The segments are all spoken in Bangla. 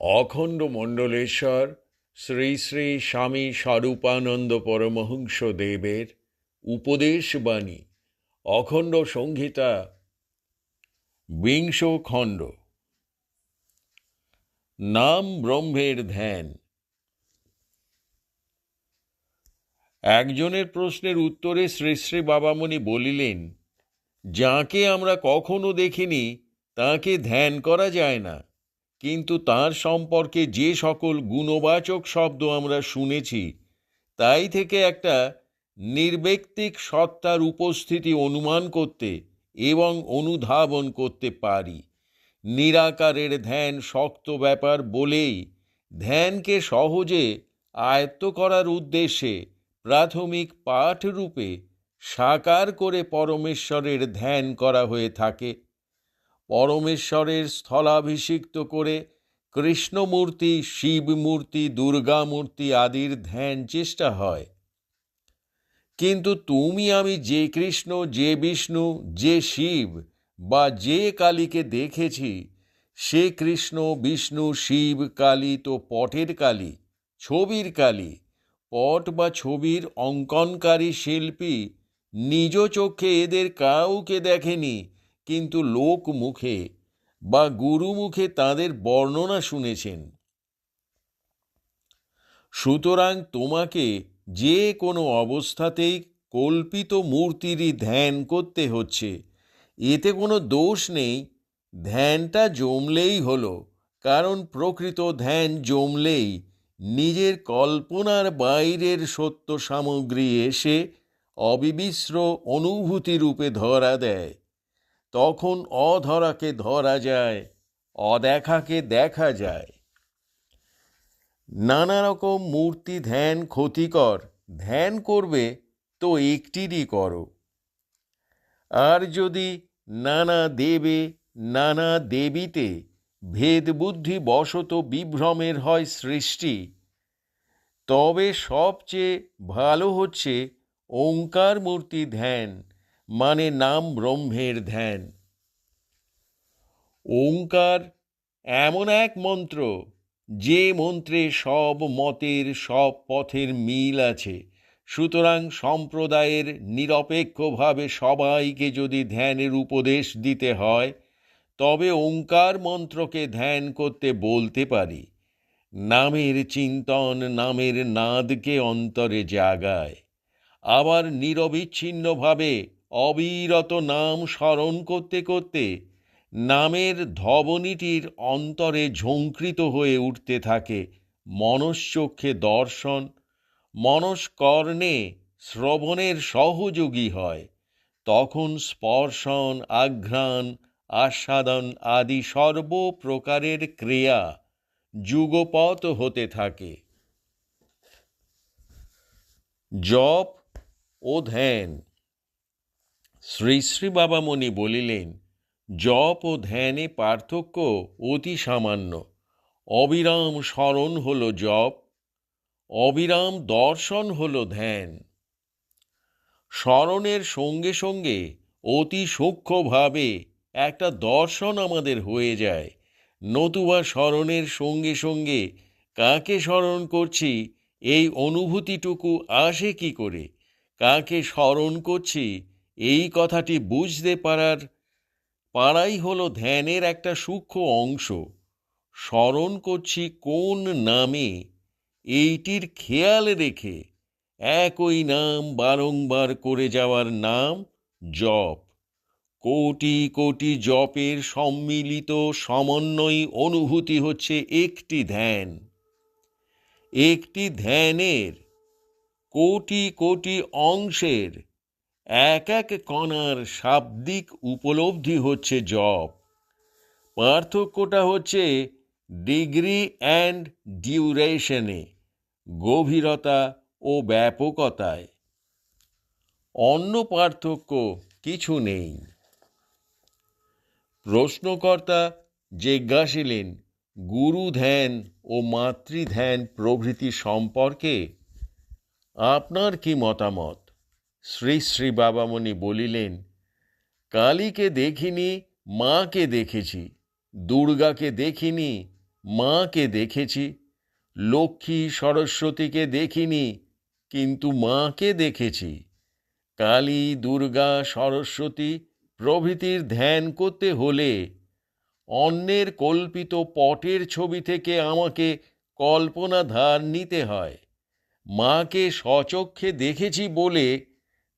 অখণ্ড মণ্ডলেশ্বর, শ্রী শ্রী স্বামী স্বরূপানন্দ পরমহংস দেবের উপদেশবাণী অখণ্ড সংহিতা, বিংশ খণ্ড। নাম ব্রহ্মের ধ্যান। একজনের প্রশ্নের উত্তরে শ্রী শ্রী বাবামণি বলিলেন, যাকে আমরা কখনো দেখিনি, তাকে ধ্যান করা যায় না। কিন্তু তার সম্পর্কে যে সকল গুণবাচক শব্দ আমরা শুনেছি, তাই থেকে একটা নির্ব্যক্তিক সত্তার উপস্থিতি অনুমান করতে এবং অনুধাবন করতে পারি। নিরাকারের ধ্যান শক্ত ব্যাপার বলেই ধ্যানকে সহজে আয়ত্ত করার উদ্দেশ্যে প্রাথমিক পাঠ রূপে সাকার করে পরমেশ্বরের ধ্যান করা হয়ে থাকে। পরমেশ্বরের স্থলাভিষিক্ত করে কৃষ্ণমূর্তি, শিবমূর্তি, দুর্গামূর্তি আদির ধ্যান চেষ্টা হয়। কিন্তু তুমি আমি যে কৃষ্ণ, যে বিষ্ণু, যে শিব বা যে কালীকে দেখেছি, সে কৃষ্ণ, বিষ্ণু, শিব কালী তো পটের কালী, ছবির কালী, পট বা ছবির অঙ্কনকারী শিল্পী, নিজ চোখে এদের কাউকে দেখেনি কিন্তু লোক মুখে বা গুরু মুখে তাদের বর্ণনা শুনেছেন। সুতরাং তোমাকে যে কোনো অবস্থাতেই কল্পিত মূর্তিরই ধ্যান করতে হচ্ছে। এতে কোনো দোষ নেই। ধ্যানটা জমলেই হলো, কারণ প্রকৃত ধ্যান জমলেই নিজের কল্পনার বাইরের সত্য সামগ্রী এসে অবিবিশ্র অনুভূতি রূপে ধরা দেয়। তখন অধরাকে ধরা যায়, অদেখাকে দেখা যায়। নানা রকম মূর্তি ধ্যান ক্ষতিকর, ধ্যান করবে তো একটিরই করো। আর যদি নানা দেবে, নানা দেবীতে ভেদ বুদ্ধি বশত বিভ্রমের হয় সৃষ্টি, তবে সবচেয়ে ভালো হচ্ছে ওঙ্কার মূর্তি ধ্যান। মানে নাম ব্রহ্মের ধ্যান। ওঙ্কার এমন এক মন্ত্র, যে মন্ত্রে সব মতের, সব পথের মিল আছে। সুতরাং সম্প্রদায়ের নিরপেক্ষভাবে সবাইকে যদি ধ্যানের উপদেশ দিতে হয়, তবে ওঙ্কার মন্ত্রকে ধ্যান করতে বলতে পারি। নামের চিন্তন, নামের নাদকে অন্তরে জাগায়। আবার নিরবিচ্ছিন্নভাবে অবিরত নাম স্মরণ করতে করতে নামের ধবনীটির অন্তরে ঝঙ্কৃত হয়ে উঠতে থাকে মনশ্চক্ষে দর্শন, মনস্কর্ণে শ্রবণের সহযোগী হয়, তখন স্পর্শন, আঘ্রাণ, আস্বাদন আদি সর্বপ্রকারের ক্রিয়া যুগপত হতে থাকে। জপ ও ধ্যান শ্রী শ্রী বাবামণি বলিলেন, জপ ও ধ্যানে পার্থক্য অতি সামান্য। অবিরাম স্মরণ হল জপ, অবিরাম দর্শন হল ধ্যান। স্মরণের সঙ্গে সঙ্গে অতি সূক্ষ্মভাবে একটা দর্শন আমাদের হয়ে যায়। নতুবা স্মরণের সঙ্গে সঙ্গে কাকে স্মরণ করছি, এই অনুভূতিটুকু আসে কি করে? কাকে স্মরণ করছি এই কথাটি বুঝতে পারার পারাই হলো ধ্যানের একটা সূক্ষ্ম অংশ। স্মরণ করছি কোন নামে, এইটির খেয়াল রেখে। একই নাম বারংবার করে যাওয়ার নাম জপ। কোটি কোটি জপের সম্মিলিত সমন্বয় অনুভূতি হচ্ছে একটি ধ্যান। একটি ধ্যানের কোটি কোটি অংশের এক এক কণার শাব্দিক উপলব্ধি হচ্ছে জপ। পার্থক্যটা হচ্ছে ডিগ্রি অ্যান্ড ডিউরেশনে, গভীরতা ও ব্যাপকতায়। অন্য পার্থক্য কিছু নেই। প্রশ্নকর্তা জিজ্ঞাসিলেন, গুরু ধ্যান ও মাতৃধ্যান প্রভৃতি সম্পর্কে আপনার কি মতামত? শ্রী শ্রী বাবামণি বলিলেন, কালীকে দেখিনি, মাকে দেখেছি। দুর্গাকে দেখিনি, মাকে দেখেছি। লক্ষ্মী সরস্বতীকে দেখিনি, কিন্তু মাকে দেখেছি। কালী, দুর্গা, সরস্বতী প্রভৃতির ধ্যান করতে হলে অন্যের কল্পিত পটের ছবি থেকে আমাকে কল্পনা ধার নিতে হয়। মাকে সচক্ষে দেখেছি বলে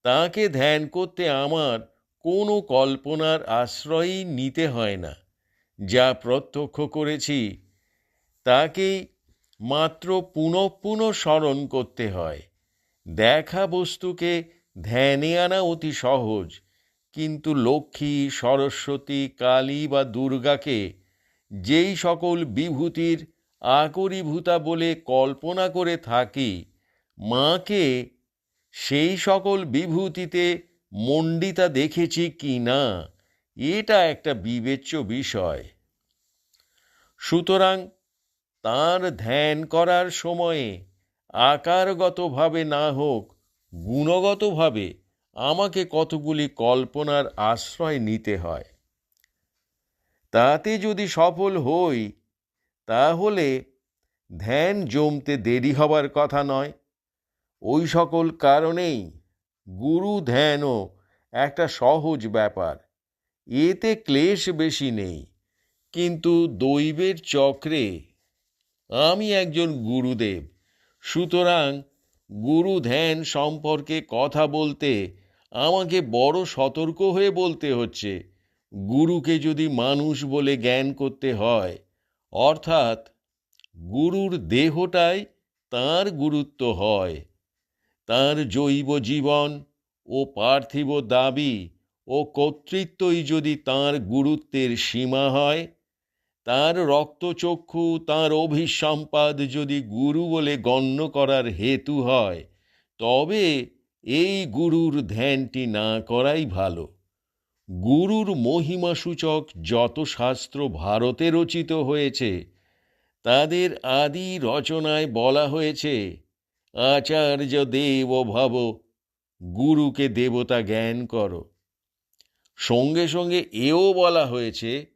তাকে ধ্যান করতে আমার কোনো কল্পনার আশ্রয়ই নিতে হয় না। যা প্রত্যক্ষ করেছি, তাকেই মাত্র পুনঃ পুনঃ স্মরণ করতে হয়। দেখা বস্তুকে ধ্যানে আনা অতি সহজ, কিন্তু লক্ষ্মী, সরস্বতী, কালী বা দুর্গাকে যেই সকল বিভূতির আকরীভূতা বলে কল্পনা করে থাকি, মাকে সেই সকল বিভূতিতে মণ্ডিতা দেখেছি কি না, এটা একটা বিবেচ্য বিষয়। সুতরাং তার ধ্যান করার সময়ে আকারগতভাবে না হোক, গুণগতভাবে আমাকে কতগুলি কল্পনার আশ্রয় নিতে হয়। তাতে যদি সফল হই, তাহলে ধ্যান জমতে দেরি হবার কথা নয়। ওই সকল কারণেই গুরু ধ্যানও একটা সহজ ব্যাপার। এতে ক্লেশ বেশি নেই। কিন্তু দৈবের চক্রে আমি একজন গুরুদেব, সুতরাং গুরু ধ্যান সম্পর্কে কথা বলতে আমাকে বড় সতর্ক হয়ে বলতে হচ্ছে। গুরুকে যদি মানুষ বলে জ্ঞান করতে হয়, অর্থাৎ গুরুর দেহটাই তার গুরুত্ব হয়। তার জৈব জীবন ও পার্থিব দাবি ও কর্তৃত্বই যদি তার গুরুত্বের সীমা হয়, তার রক্তচক্ষু, তার অভিসম্পাদ যদি গুরু বলে গণ্য করার হেতু হয়, তবে এই গুরুর ধ্যানটি না করাই ভালো। গুরুর মহিমাসূচক যত শাস্ত্র ভারতে রচিত হয়েছে, তাদের আদি রচনায় বলা হয়েছে আচার্য দেব ভাব, গুরুকে দেবতা জ্ঞান করো। সঙ্গে সঙ্গে এও বলা হয়েছে,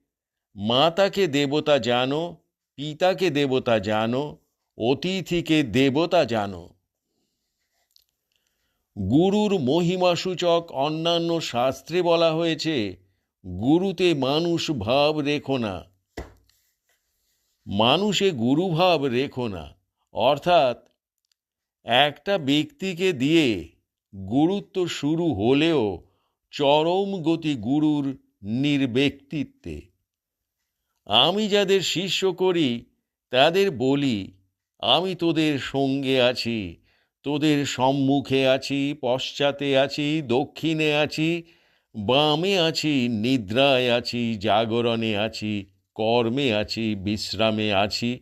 মাতাকে দেবতা জানো, পিতাকে দেবতা জানো, অতিথিকে দেবতা জানো। গুরুর মহিমাসূচক অন্যান্য শাস্ত্রে বলা হয়েছে, গুরুতে মানুষ ভাব রেখো না। মানুষে গুরুভাব রেখো না, অর্থাৎ একটা ব্যক্তিকে দিয়ে গুরুত্ব শুরু হলেও চরম গতি গুরুর নির্ব্যক্তিত্বে। আমি যাদের শিষ্য করি, তাদের বলি, আমি তোদের সঙ্গে আছি, তোদের সম্মুখে আছি, পশ্চাতে আছি, দক্ষিণে আছি, বামে আছি, নিদ্রায় আছি, জাগরণে আছি, কর্মে আছি, বিশ্রামে আছি,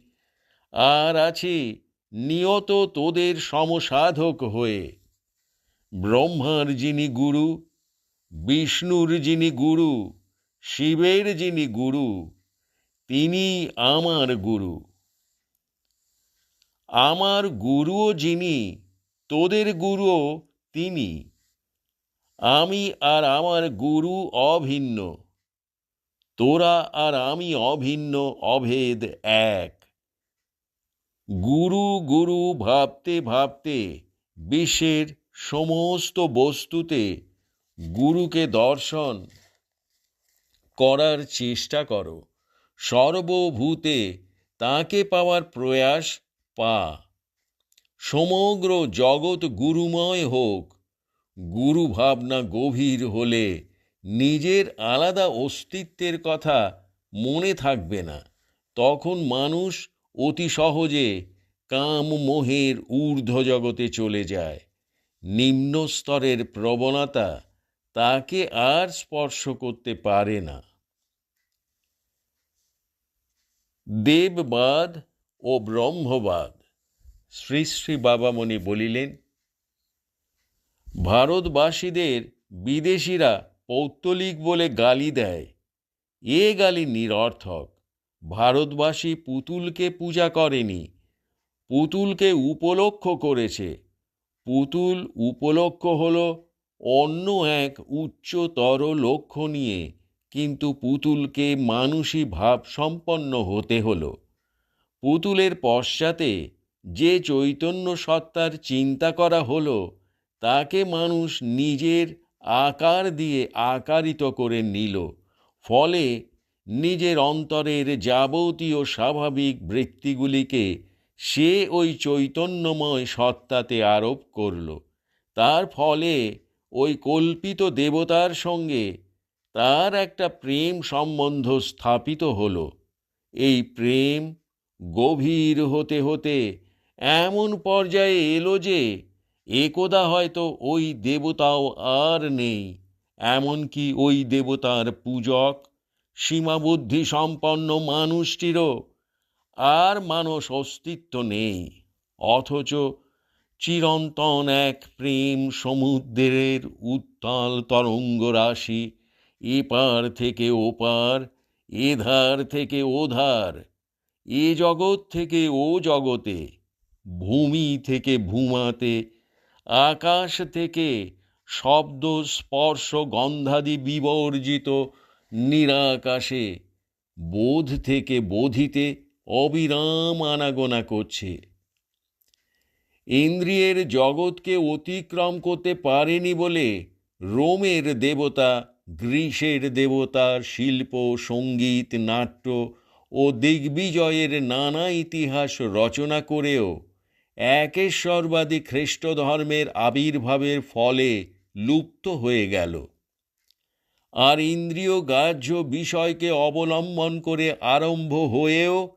আর আছি নিয়ত তোদের সমসাধক হয়ে। ব্রহ্মার যিনি গুরু, বিষ্ণুর যিনি গুরু, শিবের যিনি গুরু, তিনি আমার গুরু। আমার গুরুও যিনি, তোদের গুরুও তিনি। আমি আর আমার গুরু অভিন্ন, তোরা আর আমি অভিন্ন অভেদ এক। গুরু গুরু ভাবতে ভাবতে বিশ্বের সমস্ত বস্তুতে গুরুকে দর্শন করার চেষ্টা করো। সর্বভূতে তাকে পাওয়ার প্রয়াস পা। সমগ্র জগৎ গুরুময় হোক। গুরু ভাবনা গভীর হলে নিজের আলাদা অস্তিত্বের কথা মনে থাকবে না। তখন মানুষ অতি সহজে কাম মোহের ঊর্ধ্ব জগতে চলে যায়। নিম্ন স্তরের প্রবণতা তাকে আর স্পর্শ করতে পারে না। দেববাদ ও ব্রহ্মবাদ, শ্রী শ্রী বাবামণি বলিলেন, ভারতবাসীদের বিদেশিরা পৌত্তলিক বলে গালি দেয়, এ গালি নিরর্থক। ভারতবাসী পুতুলকে পূজা করেনি, পুতুলকে উপলক্ষ করেছে। পুতুল উপলক্ষ হল অন্য এক উচ্চতর লক্ষ্য নিয়ে, কিন্তু পুতুলকে মানুষই ভাব সম্পন্ন হতে হল। পুতুলের পশ্চাতে যে চৈতন্য সত্তার চিন্তা করা হলো, তাকে মানুষ নিজের আকার দিয়ে আকারিত করে নিল। ফলে নিজের অন্তরের যাবতীয় স্বাভাবিক বৃত্তিগুলিকে সে ওই চৈতন্যময় সত্তাতে আরোপ করল। তার ফলে ওই কল্পিত দেবতার সঙ্গে তার একটা প্রেম সম্বন্ধ স্থাপিত হল। এই প্রেম গভীর হতে হতে এমন পর্যায়ে এলো যে একদা হয়তো ওই দেবতাও আর নেই, এমনকি ওই দেবতার পূজক সীমাবুদ্ধি সম্পন্ন মানুষটিরও আর মানস অস্তিত্ব নেই, অথচ চিরন্তন এক প্রেম সমুদ্রের উত্তাল তরঙ্গ রাশি এপার থেকে ওপার, এধার থেকে ওধার, এ জগৎ থেকে ও জগতে, ভূমি থেকে ভূমাতে, আকাশ থেকে শব্দ স্পর্শ গন্ধাদি বিবর্জিত নিরাকাশে, বোধ থেকে বোধিতে অবিরাম আনাগোনা করছে। ইন্দ্রিয়ের জগৎকে অতিক্রম করতে পারেনি বলে রোমের দেবতা গ্রীসের দেবতা, শিল্প, সংগীত, নাট্য ও দিগ্বিজয়ের নানা ইতিহাস রচনা করেও একেশ্বরবাদী খ্রিস্ট ধর্মের আবির্ভাবের ফলে লুপ্ত হয়ে গেল। আর ইন্দ্রিয় গ্রাহ্য বিষয়কে অবলম্বন করে আরম্ভ হয়েও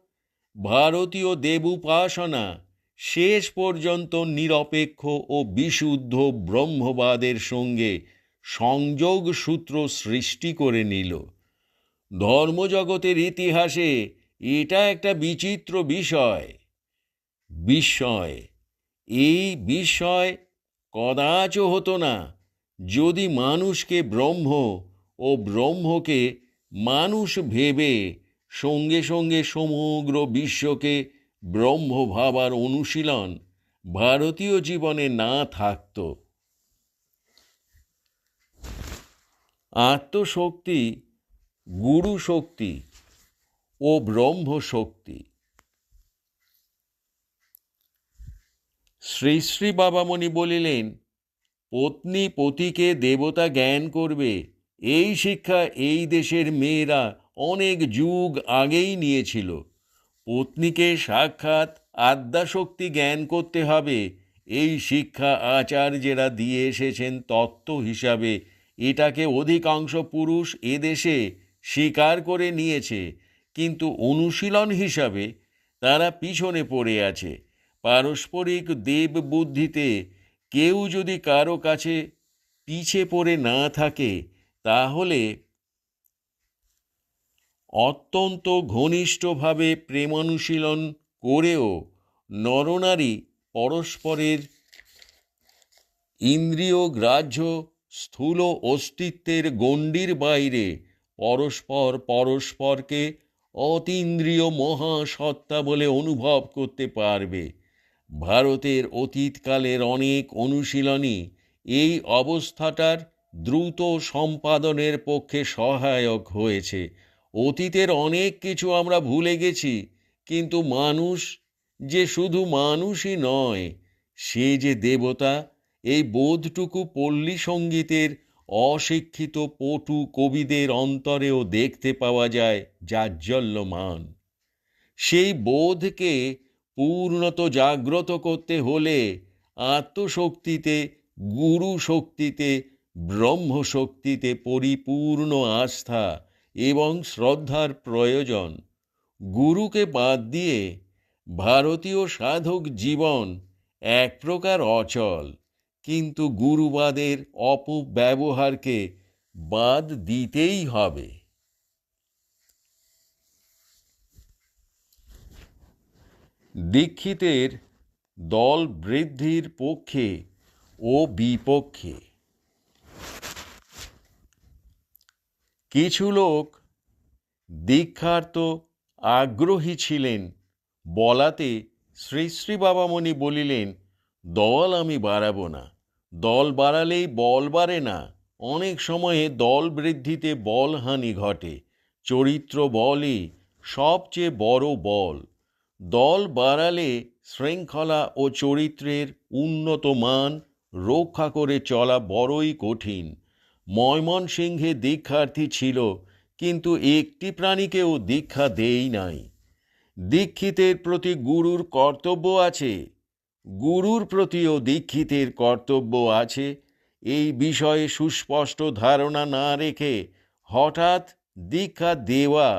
ভারতীয় দেবুপাসনা শেষ পর্যন্ত নিরপেক্ষ ও বিশুদ্ধ ব্রহ্মবাদের সঙ্গে সংযোগ সূত্র সৃষ্টি করে নিল। ধর্মজগতের ইতিহাসে এটা একটা বিচিত্র বিষয়। বিস্ময়। এই বিস্ময় কদাচ হতো না, যদি মানুষকে ব্রহ্ম ও ব্রহ্মকে মানুষ ভেবে সঙ্গে সঙ্গে সমগ্র বিশ্বকে ব্রহ্ম ভাবার অনুশীলন ভারতীয় জীবনে না থাকত। আত্মশক্তি গুরু শক্তি ও ব্রহ্ম শক্তি শ্রী শ্রী বাবামণি বলিলেন, পত্নী পতিকে দেবতা জ্ঞান করবে এই শিক্ষা এই দেশের মেয়েরা অনেক যুগ আগেই নিয়েছিল। পত্নীকে সাক্ষাৎ আদ্যাশক্তি জ্ঞান করতে হবে। এই শিক্ষা আচার্যেরা দিয়ে এসেছেন তত্ত্ব হিসাবে। এটাকে অধিকাংশ পুরুষ এদেশে স্বীকার করে নিয়েছে। কিন্তু অনুশীলন হিসাবে তারা পিছনে পড়ে আছে। পারস্পরিক দেব বুদ্ধিতে কেউ যদি কারও কাছে পিছে পড়ে না থাকে তাহলে অত্যন্ত ঘনিষ্ঠভাবে প্রেমানুশীলন করেও নরনারী পরস্পরের ইন্দ্রিয় গ্রাহ্য স্থূল অস্তিত্বের গণ্ডির বাইরে পরস্পর পরস্পরকে অতীন্দ্রিয় মহাসত্তা বলে অনুভব করতে পারবে। ভারতের অতীতকালের অনেক অনুশীলনই এই অবস্থাটার দ্রুত সম্পাদনের পক্ষে সহায়ক হয়েছে। অতীতের অনেক কিছু আমরা ভুলে গেছি, কিন্তু মানুষ যে শুধু মানুষই নয়, সে যে দেবতা, এই বোধটুকু পল্লী সঙ্গীতের অশিক্ষিত পটু কবিদের অন্তরেও দেখতে পাওয়া যায় জাজ্জল্যমান সেই বোধকে পূর্ণত জাগ্রত করতে হলে আত্মশক্তিতে গুরু শক্তিতে ব্রহ্মশক্তিতে পরিপূর্ণ আস্থা এবং শ্রদ্ধার প্রয়োজন। গুরুকে বাদ দিয়ে ভারতীয় সাধক জীবন এক প্রকার অচল। কিন্তু গুরুবাদের অপব্যবহারকে বাদ দিতেই হবে। দীক্ষিতের দল বৃদ্ধির পক্ষে ও বিপক্ষে কিছু লোক দীক্ষার্থ আগ্রহী ছিলেন। বলাতে শ্রী শ্রী বাবামণি বলিলেন, দল আমি বাড়াবো না। দল বাড়ালেই বল বাড়ে না। অনেক সময়ে দল বৃদ্ধিতে বলহানি ঘটে। চরিত্র বলই সবচেয়ে বড় বল। দল বাড়ালে শৃঙ্খলা ও চরিত্রের উন্নত মান রক্ষা করে চলা বড়ই কঠিন। ময়মনসিংহে দীক্ষার্থী ছিল, কিন্তু একটি প্রাণীকেও দীক্ষা দেই নাই। দীক্ষিতের প্রতি গুরুর কর্তব্য আছে, গুরুর প্রতিও দীক্ষিতের কর্তব্য আছে, এই বিষয়ে সুস্পষ্ট ধারণা না রেখে হঠাৎ দীক্ষা দেওয়া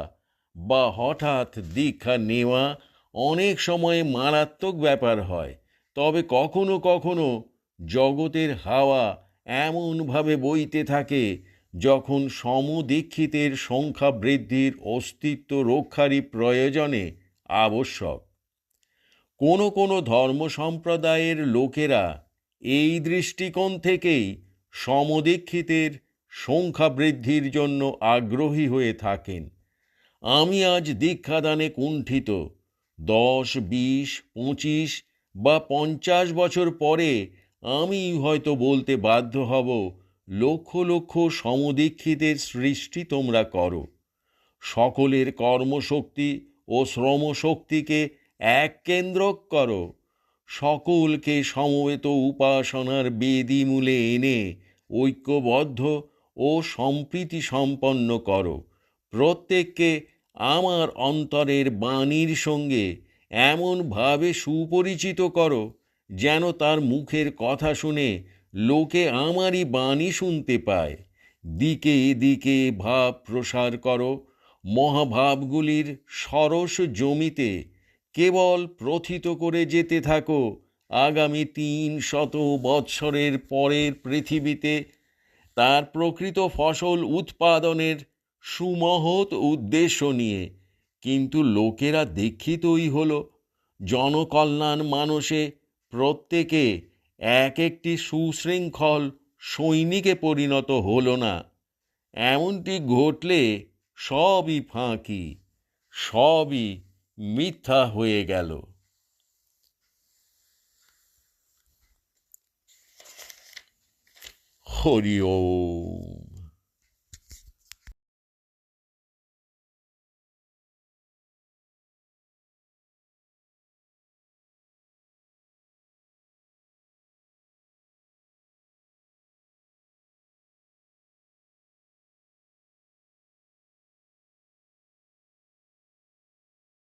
বা হঠাৎ দীক্ষা নেওয়া অনেক সময় মারাত্মক ব্যাপার হয়, তবে কখনো কখনো জগতের হাওয়া এমনভাবে বইতে থাকে, যখন সমদীক্ষিতের সংখ্যা বৃদ্ধির অস্তিত্ব রক্ষারই প্রয়োজনে আবশ্যক। কোনো কোনো ধর্ম সম্প্রদায়ের লোকেরা এই দৃষ্টিকোণ থেকেই সমদীক্ষিতের সংখ্যা বৃদ্ধির জন্য আগ্রহী হয়ে থাকেন। আমি আজ দীক্ষাদানে কুণ্ঠিত, দশ, বিশ, পঁচিশ বা পঞ্চাশ বছর পরে আমি হয়তো বলতে বাধ্য হব, লক্ষ লক্ষ সমদীক্ষিতের সৃষ্টি তোমরা করো। সকলের কর্মশক্তি ও শ্রমশক্তিকে এক কেন্দ্রক করো। সকলকে সমবেত উপাসনার বেদি মূলে এনে ঐক্যবদ্ধ ও সম্প্রীতি সম্পন্ন করো। প্রত্যেককে আমার অন্তরের বাণীর সঙ্গে এমনভাবে সুপরিচিত করো যেন তার মুখের কথা শুনে লোকে আমারই বাণী শুনতে পায়। দিকে দিকে ভাব প্রসার করো, মহাভাবগুলির সরস জমিতে, কেবল প্রথিত করে যেতে থাকো, আগামী তিন শত বৎসরের পরের পৃথিবীতে। তার প্রকৃত ফসল উৎপাদনের সুমহৎ উদ্দেশ্য নিয়ে, কিন্তু লোকেরা দীক্ষিতই হল। জনকল্যাণ মানুষে প্রত্যেকে এক একটি সুশৃঙ্খল সৈনিকে পরিণত হল না। এমনটি ঘটলে সবই ফাঁকি, সবই মিথ্যা হয়ে গেল। হরি ওম।